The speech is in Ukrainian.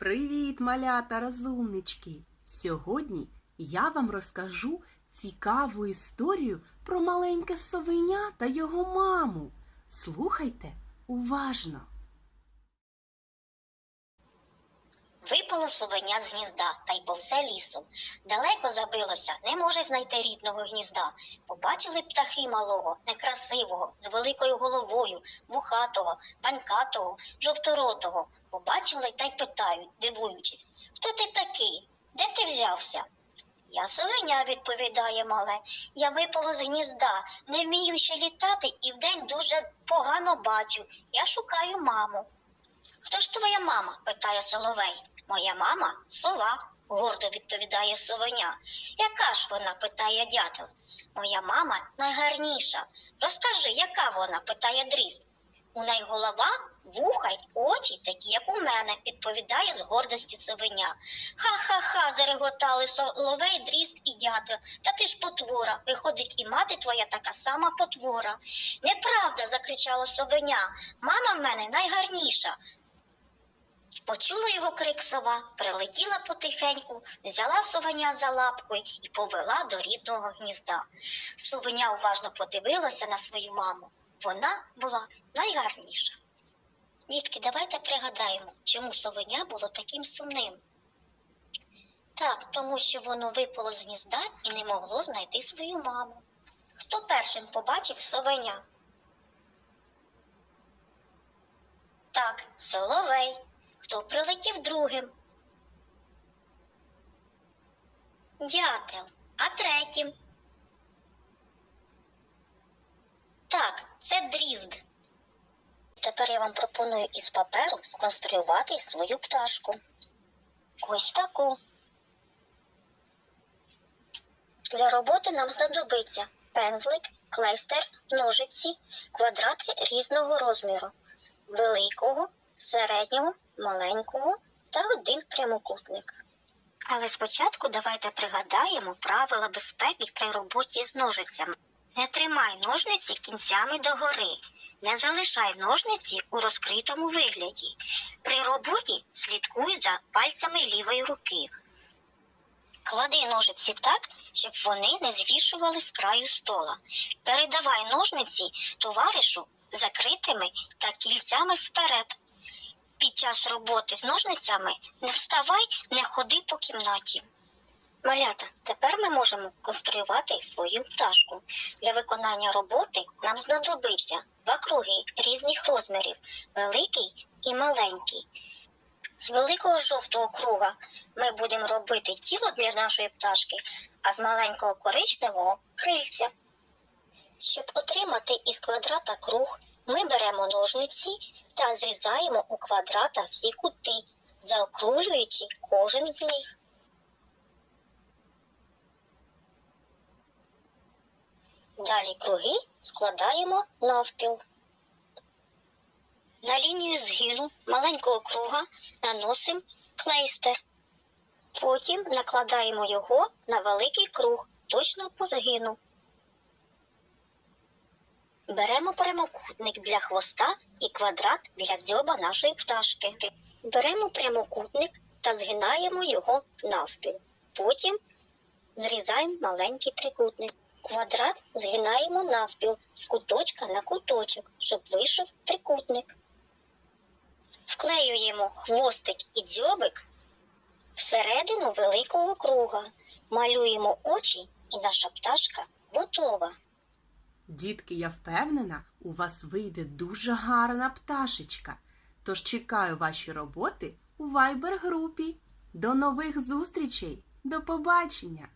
Привіт, малята розумнички! Сьогодні я вам розкажу цікаву історію про маленьке совеня та його маму. Слухайте уважно. Випало совеня з гнізда та й повзе лісом. Далеко забилося, не може знайти рідного гнізда. Побачили птахи малого, некрасивого, з великою головою, вухатого, банькатого, жовторотого. Побачили та й питають, дивуючись, хто ти такий? Де ти взявся? Я совеня, відповідає мале. Я випало з гнізда, не вмію ще літати і вдень дуже погано бачу. Я шукаю маму. Хто ж твоя мама? питає Соловей. Моя мама сова, гордо відповідає совеня. Яка ж вона? питає дятел. Моя мама найгарніша. Розкажи, яка вона? питає дрізд. У неї голова, вуха й очі, такі, як у мене, відповідає з гордості совеня. Ха-ха-ха, зареготали соловей, дрізд і дятел. Та ти ж потвора. Виходить, і мати твоя така сама потвора. Неправда, закричала совеня. Мама в мене найгарніша. Почула його крик сова, прилетіла потихеньку, взяла совеня за лапку і повела до рідного гнізда. Совеня уважно подивилася на свою маму. Вона була найгарніша. Дітки, давайте пригадаємо, чому совеня було таким сумним. Так, тому що воно випало з гнізда і не могло знайти свою маму. Хто першим побачив совеня? Так, соловей. Хто прилетів другим? Дятел. А третім? Так, це дрізд. Тепер я вам пропоную із паперу сконструювати свою пташку. Ось таку. Для роботи нам знадобиться пензлик, клейстер, ножиці, квадрати різного розміру, великого, середнього, маленького та один прямокутник. Але спочатку давайте пригадаємо правила безпеки при роботі з ножицями. Не тримай ножниці кінцями догори. Не залишай ножниці у розкритому вигляді. При роботі слідкуй за пальцями лівої руки. Клади ножиці так, щоб вони не звішували з краю стола. Передавай ножниці товаришу закритими та кільцями вперед. Під час роботи з ножницями не вставай, не ходи по кімнаті. Малята, тепер ми можемо конструювати свою пташку. Для виконання роботи нам знадобиться два круги різних розмірів великий і маленький. З великого жовтого круга ми будемо робити тіло для нашої пташки, а з маленького коричневого крильця. Щоб отримати із квадрата круг, ми беремо ножниці та зрізаємо у квадрата всі кути, заокруглюючи кожен з них. Далі круги складаємо навпіл. На лінію згину маленького круга наносимо клейстер. Потім накладаємо його на великий круг точно по згину. Беремо прямокутник для хвоста і квадрат для дзьоба нашої пташки. Беремо прямокутник та згинаємо його навпіл. Потім зрізаємо маленький трикутник. Квадрат згинаємо навпіл з куточка на куточок, щоб вийшов трикутник. Вклеюємо хвостик і дзьобик всередину великого круга. Малюємо очі, і наша пташка готова. Дітки, я впевнена, у вас вийде дуже гарна пташечка. Тож чекаю ваші роботи у вайбер-групі. До нових зустрічей! До побачення!